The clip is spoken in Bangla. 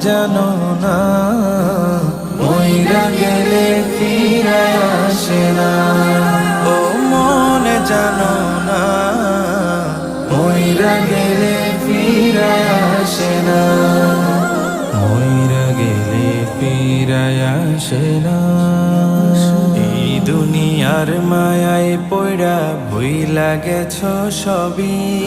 জানো না। মইরা গেলে ফিরে আসে না। ও মন জানো না। মইরা গেলে ফিরে আসে না। মইরা গেলে ফিরে আসে না। এই দুনিয়ার মায়ায় পড়া ভুইলা গেছ সবই।